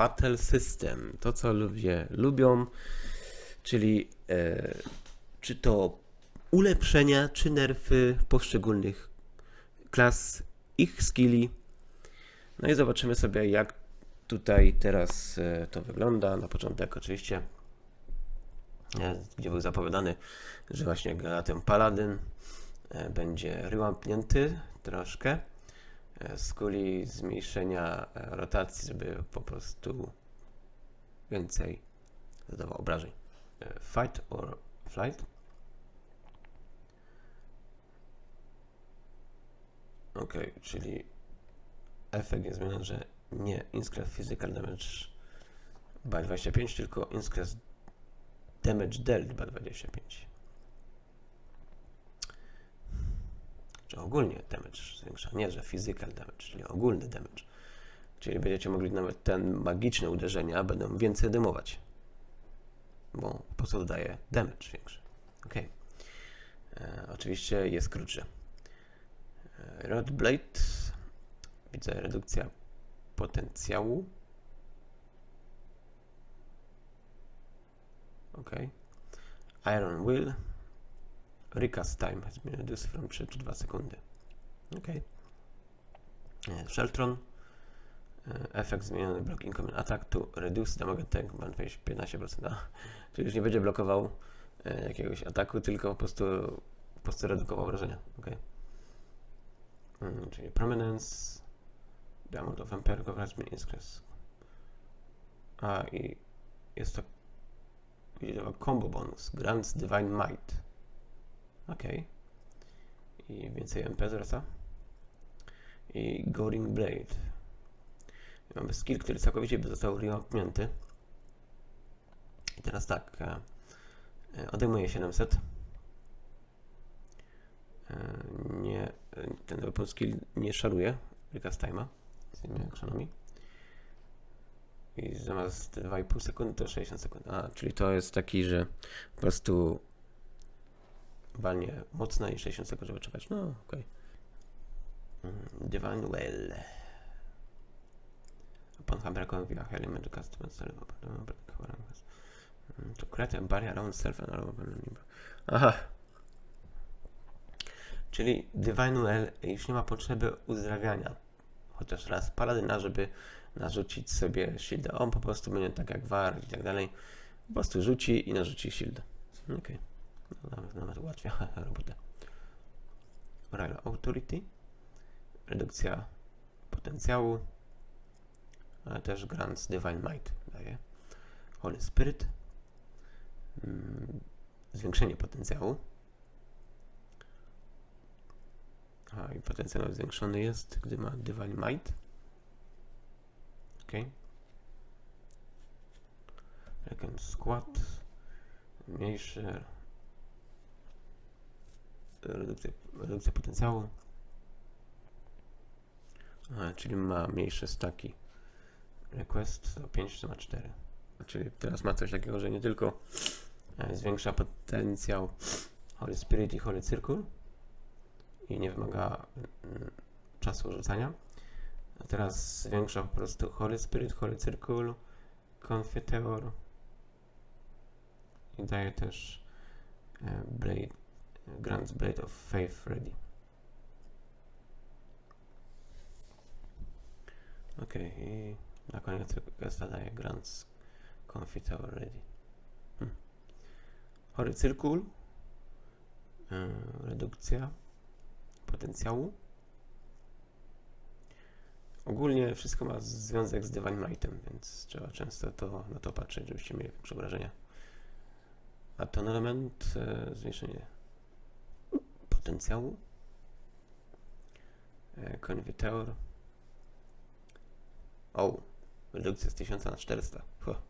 Battle System. To, co ludzie lubią, czyli e, czy to ulepszenia, czy nerfy poszczególnych klas, ich skilli. No i zobaczymy sobie, jak tutaj teraz e, to wygląda. Na początek oczywiście, e, gdzie był zapowiadany, że właśnie Galatem Paladin e, będzie rewampnięty troszkę z kuli zmniejszenia e, rotacji, żeby po prostu więcej zadawał obrażeń. E, Fight or flight. Ok, czyli efekt jest zmieniony, że nie increase physical damage by 25, tylko increase damage dealt by 25. Czy ogólnie damage zwiększa, nie, że physical damage, czyli ogólny damage. Czyli będziecie mogli nawet ten magiczne uderzenia będą więcej demować. Bo po prostu dodaje damage większy. Ok. E, oczywiście jest krótszy. E, Rod Blade. Widzę redukcja potencjału. Ok. Iron Will. Recast time has been reduced from 3 to 2 sekundy. Ok. E, Sheltron. E, Efekt zmieniony block incoming attack to reduce damage tank by 15%. A, czyli już nie będzie blokował e, jakiegoś ataku, tylko po prostu, po prostu redukował wrażenia. Ok. Mm, czyli prominence. The of cover has been increased. A i jest to combo bonus. Grants Divine Might. Ok. I więcej MP zwraca. I Goring Blade. Mamy skill, który całkowicie został reopnięty. I teraz tak. E, e, odejmuję 700. E, nie, ten weapon skill nie szaruje recast time'a z innymi akcjonami. I zamiast 2,5 sekundy to 60 sekund. A, czyli to jest taki, że po prostu walnie mocno i 60 sekund, żeby czekać. No, okej. Divine Well. Upon Hambraką via element customer self to create a barrier around self and Aha. Czyli Divine Well już nie ma potrzeby uzdrawiania. Chociaż raz paladyna, żeby narzucić sobie shielda. On po prostu będzie tak jak war i tak dalej. Po prostu rzuci i narzuci shield. Okej. No, nawet, nawet ułatwia robotę. Royal Authority. Redukcja potencjału. Ale też Grants Divine Might daje. Holy Spirit. Mm, zwiększenie potencjału. A i potencjał zwiększony jest, gdy ma Divine Might. Ok. Reckon Squat. Mniejszy. Redukcja, redukcja potencjału. Czyli ma mniejsze staki. Request to 5 to ma 4. Czyli teraz ma coś takiego, że nie tylko e, zwiększa potencjał Holy Spirit i Holy Circle i nie wymaga mm, czasu rzucania. A teraz zwiększa po prostu Holy Spirit, Holy Circle, Confiteor i daje też e, Blade, Grants Blade of Faith ready. Ok, i na koniec questa daje Grants Confiteor ready. Hmm. Holy Circle, e, redukcja potencjału. Ogólnie wszystko ma związek z Divine Mightem, więc trzeba często to, na to patrzeć, żebyście mieli większe. A ten element, e, zwiększenie potencjału, e, konwiteor. O, redukcja z 1000 na 400. Ho.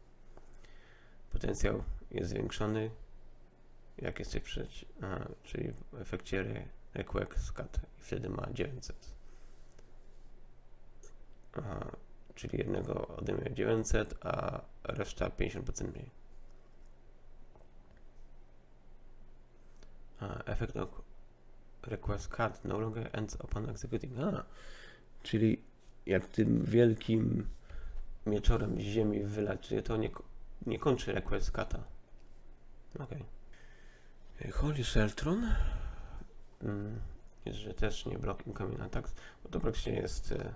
Potencjał jest zwiększony. Jak jesteś przeci... Aha, czyli w efekcie re request cut i wtedy ma 900. Aha, czyli jednego odejmuje 900, a reszta 50% mniej. A, efekt of request cut no longer ends upon executing. A, czyli jak tym wielkim mieczorem z ziemi wylać, czyli to nie, nie kończy request kata. Okej. Okay. Holy Sheltron. Mm, jest, że też nie block incoming attacks, bo to praktycznie jest e, e,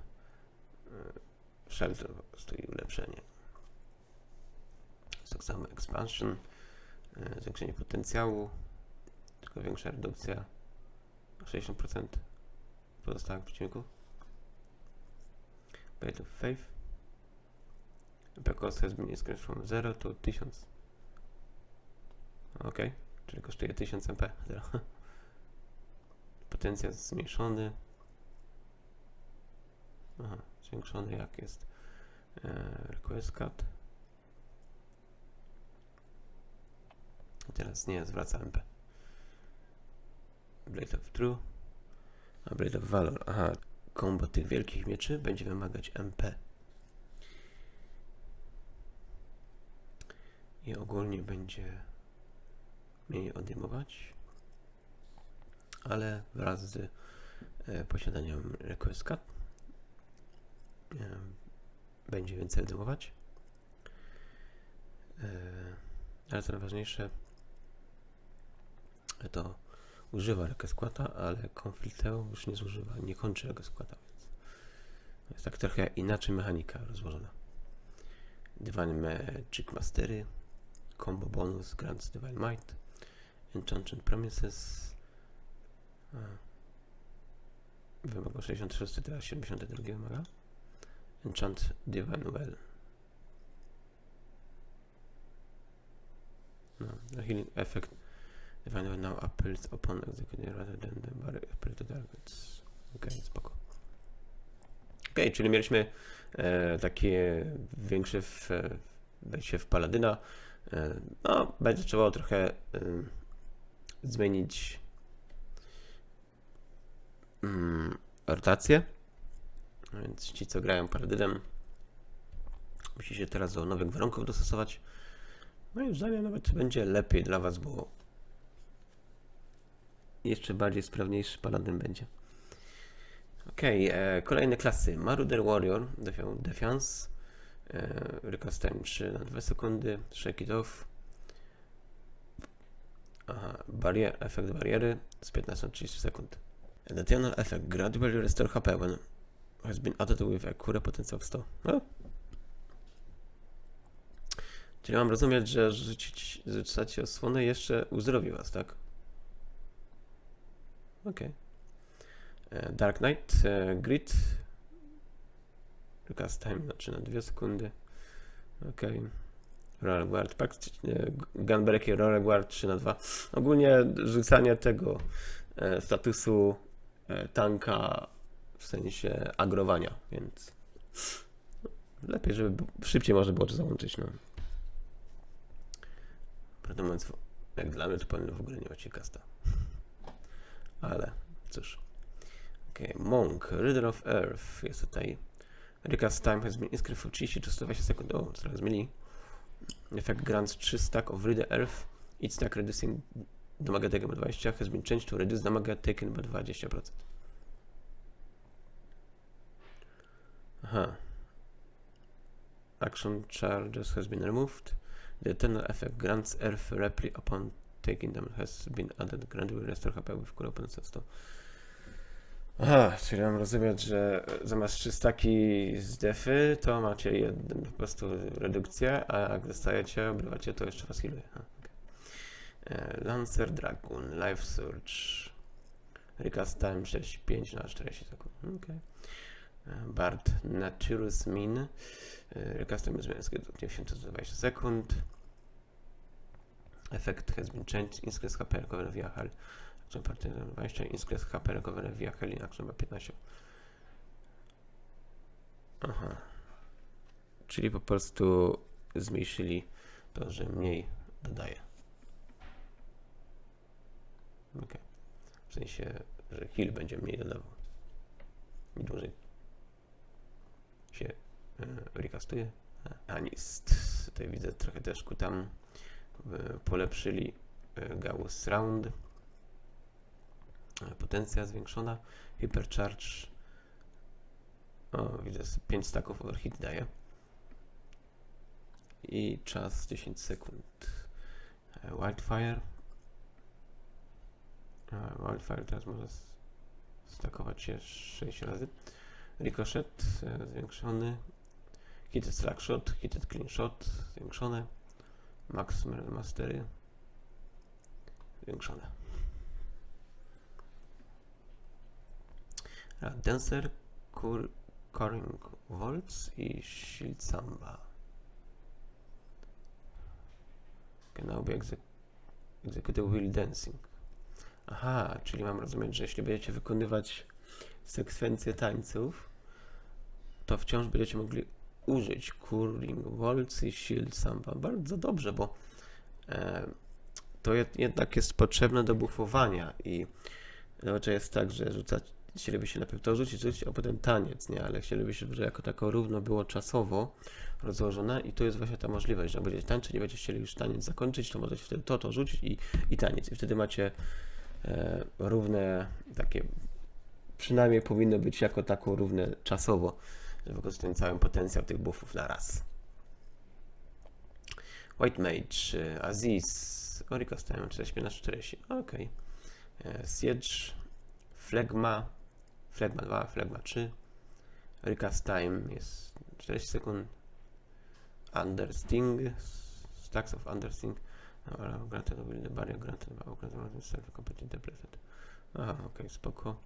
shelter po prostu i ulepszenie. Jest tak samo expansion, e, zwiększenie potencjału, tylko większa redukcja 60% pozostałych przeciwników. Blade of Faith. Because has been increased from 0 to 1000. Ok, czyli kosztuje 1000 MP. Zero. Potencjał zmniejszony. Aha, zwiększony jak jest e, request cut. Teraz nie zwraca MP. Blade of True. A Blade of Valor. Aha, kombo tych wielkich mieczy będzie wymagać MP. I ogólnie będzie mniej odejmować, ale wraz z e, posiadaniem request cut e, będzie więcej odejmować. E, ale co najważniejsze, to używa quota, ale Conflicteo już nie zużywa, nie kończy quota, więc jest tak trochę inaczej mechanika rozłożona. Divine Magic Mastery, Combo Bonus, Grants Divine Might, Enchanted Promises, wymaga 66, teraz 72 wymaga, Enchant Divine Well. No, the healing effect Divine Well now appeals upon executing rather than the barrier appeal to targets. Okej, okay, spoko. Okej, czyli mieliśmy e, takie większe w, wejście w Paladyna. E, no, będzie trzeba trochę e, zmienić mm, rotację. Więc ci, co grają Paladynem, musi się teraz do nowych warunków dostosować. Moim zdaniem nawet będzie lepiej dla Was, bo jeszcze bardziej sprawniejszy paladyn będzie. Okej, okay, kolejne klasy. Marauder Warrior, Defiance e, Time 3 na 2 sekundy, Shake It Off, Aha, barier, efekt bariery z 15 na 30 sekund. Additional effect, gradually restore HP when has been added with a cure potential of 100. No. Czyli mam rozumieć, że rzucić, rzucacie osłonę jeszcze uzdrowi was, tak? Okej. Okay. Dark Knight, e, Grid. Recast time znaczy na 2 sekundy. Okej. Okay. Royal Guard, praktycznie Gunbreaker Royal Guard 3 na 2. Ogólnie rzucanie tego e, statusu e, tanka w sensie agrowania, więc lepiej, żeby szybciej można było to załączyć. No. Prawdę mówiąc, jak dla mnie to powinno w ogóle nie kasta. Ale cóż. Ok, Monk, Rider of Earth jest tutaj. Recast time has been increased from 30 to 120 sekund. O, trochę zmienili. Effect grants 3 stack of Rider Earth. Each stack reducing damage taken by 20 has been changed to reduce damage taken by 20%. Aha. Action charges has been removed. The eternal effect grants Earth repli upon taking them has been added. Gradually restore HP with cool open 100. Aha, czyli mam rozumieć, że zamiast 3 staki z defy, to macie jeden po prostu redukcję, a jak dostajecie, obrywacie, to jeszcze was healuje. Okay. Lancer Dragon, Life Surge, Recast Time 6, 5 na 40 sekund. Okay. Bard Naturus Min, Recast Time zmiany skrytów 20 sekund. Effect has been changed, increase HP recovery via heal. Action party 20, increase HP recovery via healing action ma 15. Aha. Czyli po prostu zmniejszyli to, że mniej dodaje. Ok. W sensie, że heal będzie mniej dodawał. I dłużej się e, recastuje. Anist. Tutaj widzę trochę też ku tam e, polepszyli e, Gauss Round. E, Potencja zwiększona. Hypercharge. O, widzę, 5 stacków overheat daje. i czas 10 sekund. E, Wildfire. E, Wildfire teraz może stakować się 6 razy. Ricochet e, zwiększony. Hitted Slack Shot, Hitted Clean Shot zwiększone. Max Mastery zwiększone. Dancer, Cur Coring Waltz i Shield Samba. Can now be exec executed wheel dancing. Aha, czyli mam rozumieć, że jeśli będziecie wykonywać sekwencję tańców, to wciąż będziecie mogli użyć Curling i Shield Samba. Bardzo dobrze, bo e, to jed, jednak jest potrzebne do bufowania i zazwyczaj jest tak, że rzucać, się najpierw to rzucić, rzucić, a potem taniec, nie? Ale chcieliby się, żeby jako tako równo było czasowo rozłożone i to jest właśnie ta możliwość, że będziecie tańczyć, nie będziecie chcieli już taniec zakończyć, to możecie wtedy to, to rzucić i, i taniec. I wtedy macie e, równe takie, przynajmniej powinno być jako tako równe czasowo, że wykorzystują cały potencjał tych buffów na raz. White Mage, e, Aziz, Orika stają 40 na 40, okej. E, Siege, Flegma, Flegma 2, Flegma 3, Recast Time jest 40 sekund, Understing, Stacks of Understing, no, granted will the barrier granted by granted self completely depleted. Aha, okej, spoko.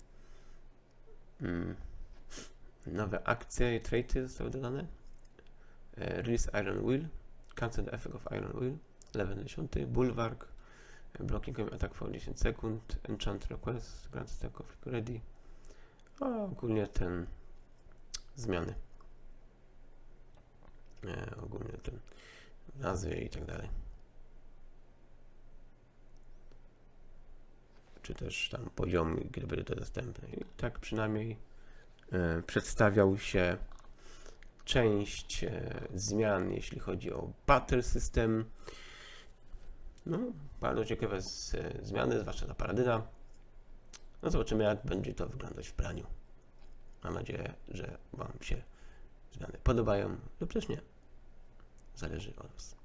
Mm. Nowe akcje i traity zostały dodane. E, Release Iron Will, Cancel effect of Iron Will, level 10, Bulwark, e, Blocking attack for 10 sekund, Enchant Request, Grant Stack of Ready. A ogólnie ten zmiany. E, ogólnie ten nazwy i tak dalej. Czy też tam poziomy, gdy będzie to dostępne. I tak przynajmniej przedstawiał się część e, zmian, jeśli chodzi o Battle System. No, bardzo ciekawe e, zmiany, zwłaszcza ta paradyna. No zobaczymy, jak będzie to wyglądać w praniu. Mam nadzieję, że Wam się zmiany podobają lub też nie. Zależy od Was.